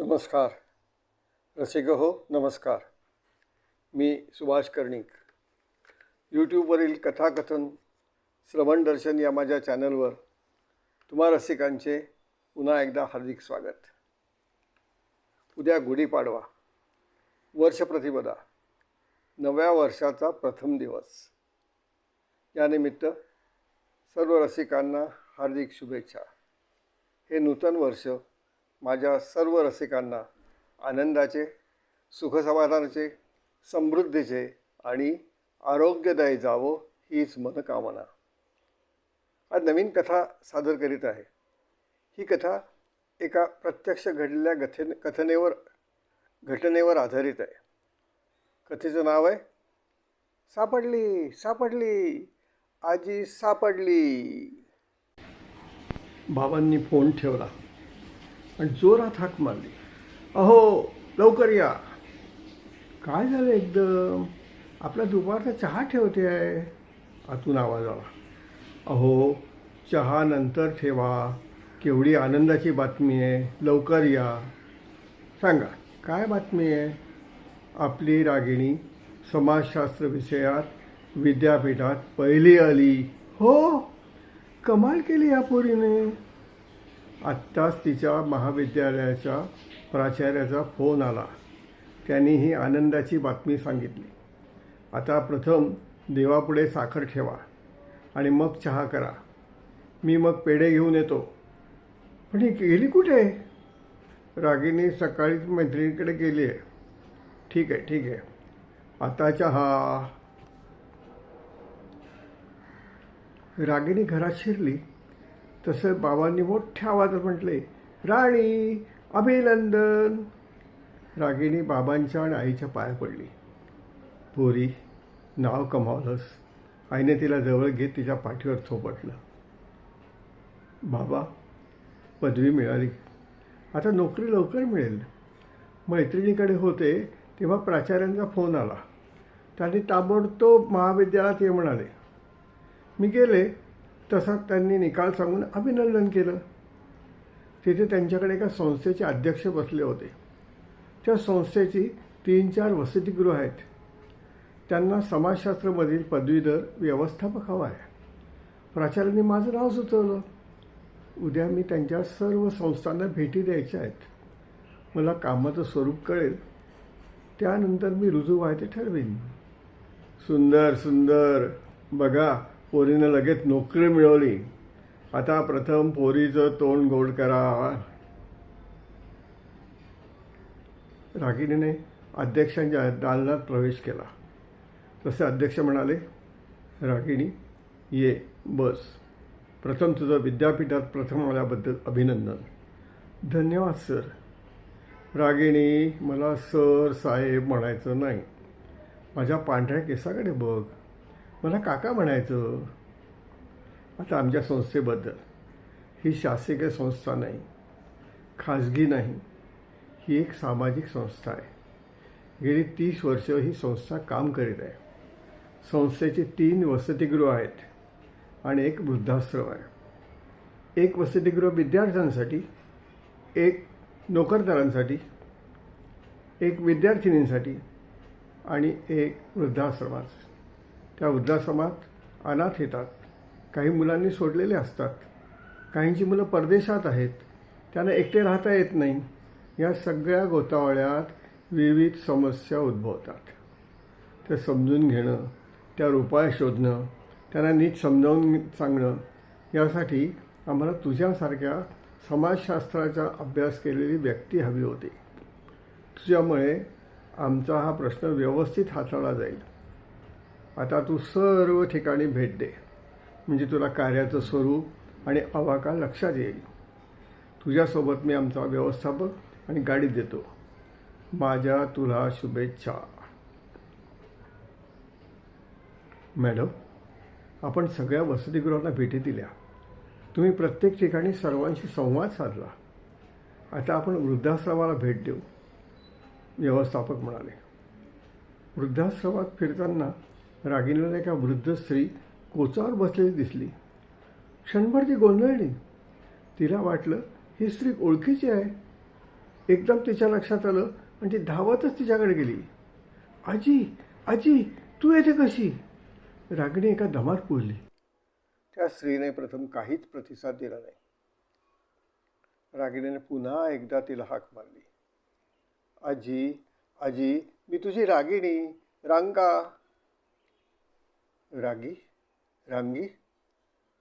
नमस्कार. रसिक हो नमस्कार. मी सुभाष कर्णिक. यूट्यूबवरील कथाकथन श्रवण दर्शन या माझ्या चॅनलवर तुम्हा रसिकांचे पुन्हा एकदा हार्दिक स्वागत. उद्या गुढीपाडवा. वर्षप्रतिपदा. नव्या वर्षाचा प्रथम दिवस. यानिमित्त सर्व रसिकांना हार्दिक शुभेच्छा. हे नूतन वर्ष माझ्या सर्व रसिकांना आनंदाचे सुखसमाधानाचे समृद्धीचे आणि आरोग्यदायी जावो हीच मनकामना. आज नवीन कथा सादर करीत आहे. ही कथा एका प्रत्यक्ष घडलेल्या गथेने कथनेवर घटनेवर आधारित आहे. कथेचं नाव आहे सापडली सापडली आजी सापडली. बाबांनी फोन ठेवला. आणि जोरात हाक मारली. अहो लवकर या. काय झालं एकदम? आपला दुपारचा चहा ठेवते आहे. आतून आवाज आला. अहो चहा नंतर ठेवा. केवढी आनंदाची बातमी आहे. लवकर या. सांगा काय बातमी आहे? आपली रागिणी समाजशास्त्र विषयात विद्यापीठात पहिली आली. हो कमाल केली या पोरीने. आत्ताच तिच्या महाविद्यालयाच्या प्राचार्याचा फोन आला. त्यांनी ही आनंदाची बातमी सांगितली. आता प्रथम देवापुढे साखर ठेवा आणि मग चहा करा. मी मग पेढे घेऊन येतो. पण ही गेली कुठे? रागिनी सकाळीच मैत्रिणीकडे गेली आहे. ठीक आहे ठीक आहे. आता चहा. रागिनी घरात शिरली. तसं बाबांनी मोठ्या आवाजात म्हटले राणी अभिनंदन. रागिणी बाबांच्या आणि आईच्या पाया पडली. पोरी नाव कमावलंस. आईने तिला जवळ घेत तिच्या पाठीवर थोपटलं. बाबा पदवी मिळाली. आता नोकरी लवकर मिळेल. मैत्रिणीकडे होते तेव्हा प्राचार्यांचा फोन आला. त्यांनी ताबडतोब महाविद्यालयात ये म्हणाले. मी गेले. तसा त्यांनी निकाल सांगून अभिनंदन केलं. तिथे त्यांच्याकडे एका संस्थेचे अध्यक्ष बसले होते. त्या संस्थेची तीन चार वसतिगृह आहेत. त्यांना समाजशास्त्रामधील पदवीधर व्यवस्थापक हवा आहे. प्राचार्यांनी माझं नाव सुचवलं. उद्या मी त्यांच्या सर्व संस्थांना भेटी द्यायच्या आहेत. मला कामाचं स्वरूप कळेल. त्यानंतर मी रुजू व्हायचे ठरवेन. सुंदर सुंदर बघा पोरीनं लगेच नोकरी मिळवली. आता प्रथम पोरीचं तोंड गोड करा. रागिणीने अध्यक्षांच्या दालनात प्रवेश केला. तसे अध्यक्ष म्हणाले रागिणी ये बस. प्रथम तुझं विद्यापीठात प्रथम आल्याबद्दल अभिनंदन. धन्यवाद सर. रागिणी मला सर साहेब म्हणायचं नाही. माझ्या पांढऱ्या केसाकडे बघ. मला काका म्हणायचं आता आमच्या संस्थेबद्दल ही शासकीय संस्था नाही खाजगी नाही ही एक सामाजिक संस्था आहे. गेली तीस वर्ष ही संस्था काम करीत आहे. संस्थेचे तीन वसतिगृह आहेत आणि एक वृद्धाश्रम आहे. एक वसतिगृह विद्यार्थ्यांसाठी एक नोकरदारांसाठी एक विद्यार्थिनींसाठी आणि एक वृद्धाश्रमासाठी. त्या वृद्धाश्रमात अनाथ येतात. काही मुलांनी सोडलेले असतात. काहींची मुलं परदेशात आहेत. त्यांना एकटे राहता येत नाही. या सगळ्या गोतावळ्यात विविध समस्या उद्भवतात. ते समजून घेणं त्यावर उपाय शोधणं त्यांना नीट समजावून सांगणं यासाठी आम्हाला तुझ्यासारख्या समाजशास्त्राचा अभ्यास केलेली व्यक्ती हवी होती. तुझ्यामुळे आमचा हा प्रश्न व्यवस्थित हाताळला जाईल. आता तू सर्व ठिकाणी भेट दे. म्हणजे तुला कार्याचं स्वरूप आणि अवाका लक्षात येईल. तुझ्यासोबत मी आमचा व्यवस्थापक आणि गाडी देतो. माझ्या तुला शुभेच्छा. मॅडम आपण सगळ्या वसतिगृहांना भेटी दिल्या. तुम्ही प्रत्येक ठिकाणी सर्वांशी संवाद साधला. आता आपण वृद्धाश्रमाला भेट देऊ. व्यवस्थापक म्हणाले. वृद्धाश्रमात फिरताना रागिणीला एका वृद्ध स्त्री कोचावर बसलेली दिसली. क्षणभर ती गोंधळली. तिला वाटलं ही स्त्री ओळखीची आहे. एकदम तिच्या लक्षात आलं आणि ती धावतच तिच्याकडे गेली. आजी आजी तू येते कशी? रागिणी एका धमात पुरली त्या स्त्रीने प्रथम काहीच प्रतिसाद दिला नाही. रागिणीने पुन्हा एकदा तिला हाक मारली. आजी आजी मी तुझी रागिणी रांगा रागी रांगी.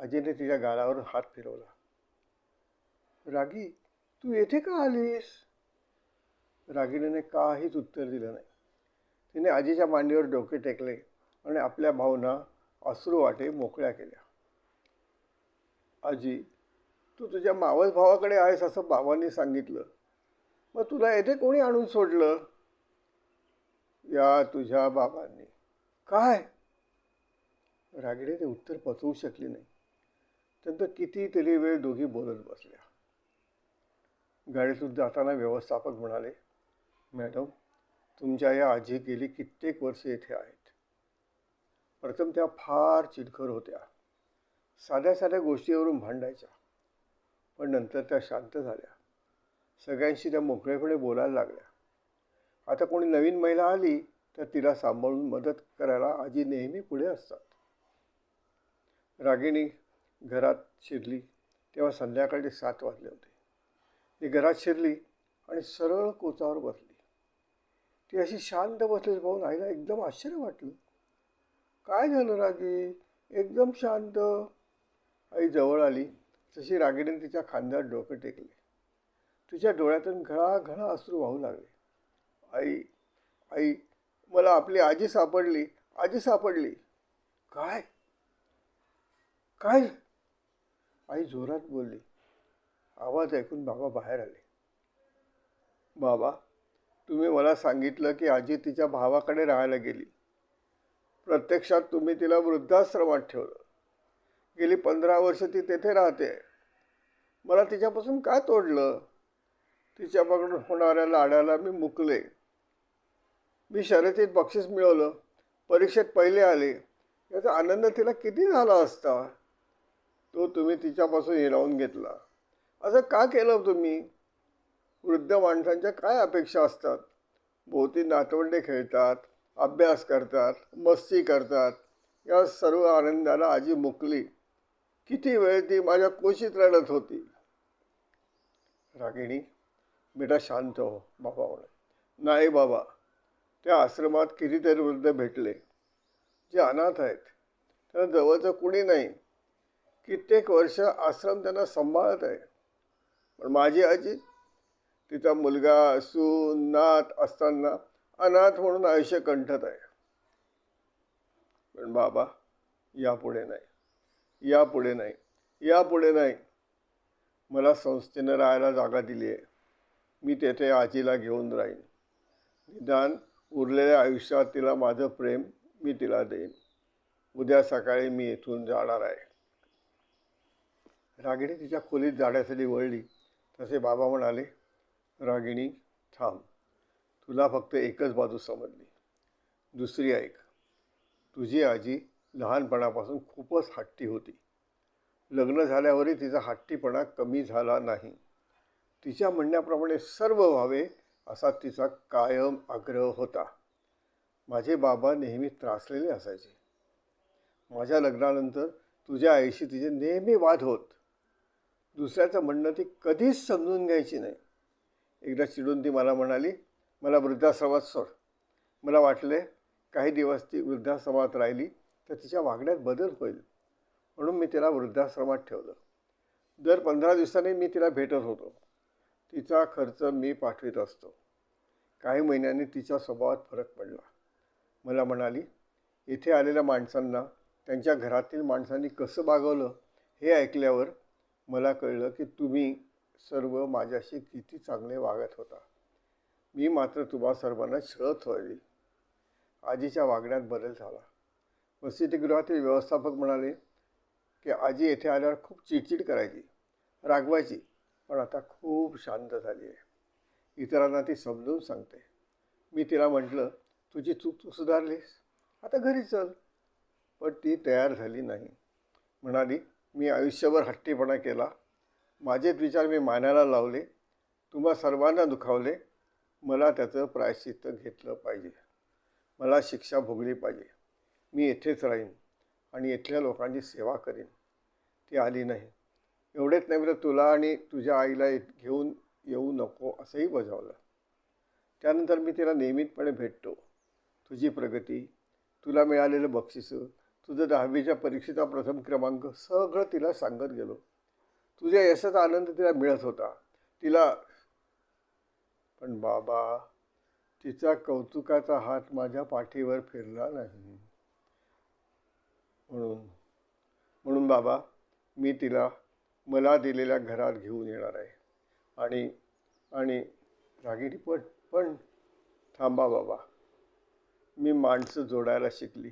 आजीने तिच्या गालावर हात फिरवला. रागी तू येथे का आलीस? रागिणीने काहीच उत्तर दिलं नाही. तिने आजीच्या मांडीवर डोके टेकले आणि आपल्या भावना अश्रू वाटे मोकळ्या केल्या. आजी तू तुझ्या मावस भावाकडे आहेस असं बाबांनी सांगितलं. मग तुला येथे कोणी आणून सोडलं? या तुझ्या बाबांनी. काय? रागिडे ते उत्तर पचवू शकली नाही. त्यानंतर कितीतरी वेळ दोघी बोलत बसल्या. गाडीतून जाताना व्यवस्थापक म्हणाले मॅडम तुमच्या या आजी गेली कित्येक वर्ष येथे आहेत. प्रथम त्या फार चिडखर होत्या. साध्या साध्या गोष्टीवरून भांडायच्या. पण नंतर त्या शांत झाल्या. सगळ्यांशी त्या मोकळेपणे बोलायला लागल्या. आता कोणी नवीन महिला आली तर तिला सांभाळून मदत करायला आजी नेहमी पुढे असतात. रागिणी घरात शिरली तेव्हा संध्याकाळी सात वाजले होते. ती घरात शिरली आणि सरळ कोचावर बसली. ती अशी शांत बसलेली पाहून आईला एकदम आश्चर्य वाटलं. काय झालं रागी? एकदम शांत. आई जवळ आली तशी रागिणीने तिच्या खांद्यावर डोकं टेकले. तिच्या डोळ्यातून घळा घळा अश्रू वाहू लागले. आई आई मला आपली आजी सापडली आजी सापडली. काय? काय? आई जोरात बोलली. आवाज ऐकून बाबा बाहेर आले. बाबा तुम्ही मला सांगितलं की आजी तिच्या भावाकडे राहायला गेली. प्रत्यक्षात तुम्ही तिला वृद्धाश्रमात ठेवलं. गेली पंधरा वर्ष ती तेथे राहते. मला तिच्यापासून काय तोडलं? तिच्याकडून होणाऱ्या लाड्याला मी मुकले. मी शर्यतीत बक्षीस मिळवलं. परीक्षेत पहिले आले. याचा आनंद तिला किती झाला असता? तो तुम्ही तिच्यापासून हिरावून घेतला. असं का केलं तुम्ही? वृद्ध माणसांच्या काय अपेक्षा असतात? भोवती नातवंडे खेळतात अभ्यास करतात मस्ती करतात. या सर्व आनंदाला आजी मुकली. किती वेळ ती माझ्या कोशीत रडत होती? रागिणी बेटा शांत हो बाबा म्हणे. नाही बाबा त्या आश्रमात कितीतरी वृद्ध भेटले. जे अनाथ आहेत त्यांना जवळचं कुणी नाही. कित्येक वर्ष आश्रम त्यांना सांभाळत आहे. पण माझी आजी तिचा मुलगा सून नात असताना अनाथ म्हणून आयुष्य कंठत आहे. पण बाबा यापुढे नाही. यापुढे नाही. यापुढे नाही. मला संस्थेनं राहायला जागा दिली आहे. मी तेथे आजीला घेऊन राहीन. निदान उरलेल्या आयुष्यात तिला माझं प्रेम मी तिला देईन. उद्या सकाळी मी इथून जाणार आहे. रागिणी तिच्या खोलीत जाण्यासाठी वळली. तसे बाबा म्हणाले रागिणी थांब. तुला फक्त एकच बाजू समजली. दुसरी ऐक. तुझी आजी लहानपणापासून खूपच हट्टी होती. लग्न झाल्यावरही तिचा हट्टीपणा कमी झाला नाही. तिच्या म्हणण्याप्रमाणे सर्व व्हावे असा तिचा कायम आग्रह होता. माझे बाबा नेहमी त्रासलेले असायचे. माझ्या लग्नानंतर तुझ्या आईशी तिचे नेहमी वाद होत. दुसऱ्याचं म्हणणं ती कधीच समजून घ्यायची नाही. एकदा चिडून ती मला म्हणाली मला वृद्धाश्रमात सोड. मला वाटले काही दिवस ती वृद्धाश्रमात राहिली तर तिच्या वागण्यात बदल होईल. म्हणून मी तिला वृद्धाश्रमात ठेवलं. दर पंधरा दिवसांनी मी तिला भेटत होतो. तिचा खर्च मी पाठवित असतो. काही महिन्यांनी तिच्या स्वभावात फरक पडला. मला म्हणाली इथे आलेल्या माणसांना त्यांच्या घरातील माणसांनी कसं बागवलं हे ऐकल्यावर मला कळलं की तुम्ही सर्व माझ्याशी किती चांगले वागत होता. मी मात्र तुम्हा सर्वांना छळत व्हावी. आजीच्या वागण्यात बदल झाला. वसतिगृहातील व्यवस्थापक म्हणाले की आजी येथे आल्यावर खूप चिडचिड करायची रागवायची पण आता खूप शांत झाली आहे. इतरांना ती समजून सांगते. मी तिला म्हटलं तुझी चूक तू सुधारलीस? आता घरी चल. पण ती तयार झाली नाही. म्हणाली मी आयुष्यभर हट्टीपणा केला. माझेच विचार मी मानायला लावले. तुम्हा सर्वांना दुखावले. मला त्याचं प्रायश्चित्त घेतलं पाहिजे. मला शिक्षा भोगली पाहिजे. मी येथेच राहीन आणि इथल्या लोकांची सेवा करीन. ती आली नाही. एवढेच नाही तर तुला आणि तुझ्या आईला घेऊन येऊ नको असंही बजावलं. त्यानंतर मी तिला नियमितपणे भेटतो. तुझी प्रगती तुला मिळालेलं बक्षिसं तुझं दहावीच्या परीक्षेचा प्रथम क्रमांक सगळं तिला सांगत गेलो. तुझ्या यशाचा आनंद तिला मिळत होता. तिला पण बाबा तिचा कौतुकाचा हात माझ्या पाठीवर फिरला नाही. म्हणून म्हणून बाबा मी तिला मला दिलेल्या घरात घेऊन येणार आहे. आणि आणि रागिणी पण पण थांबा बाबा. मी माणसं जोडायला शिकली.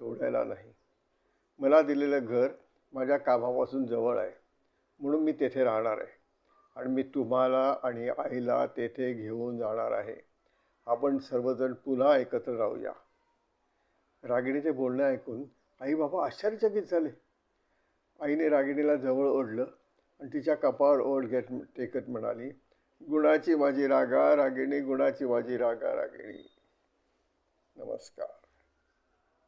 तोडायला नाही. मला दिलेलं घर माझ्या कामापासून जवळ आहे. म्हणून मी तेथे राहणार आहे. आणि मी तुम्हाला आणि आईला तेथे घेऊन जाणार आहे. आपण सर्वजण पुन्हा एकत्र राहूया. रागिणीचे बोलणे ऐकून आई बाबा आश्चर्यचकित झाले. आईने रागिणीला जवळ ओढलं आणि तिच्या कपाळ ओढ घेत टेकत म्हणाली गुणाची माझी रागा रागिणी गुणाची माझी रागा रागिणी. नमस्कार.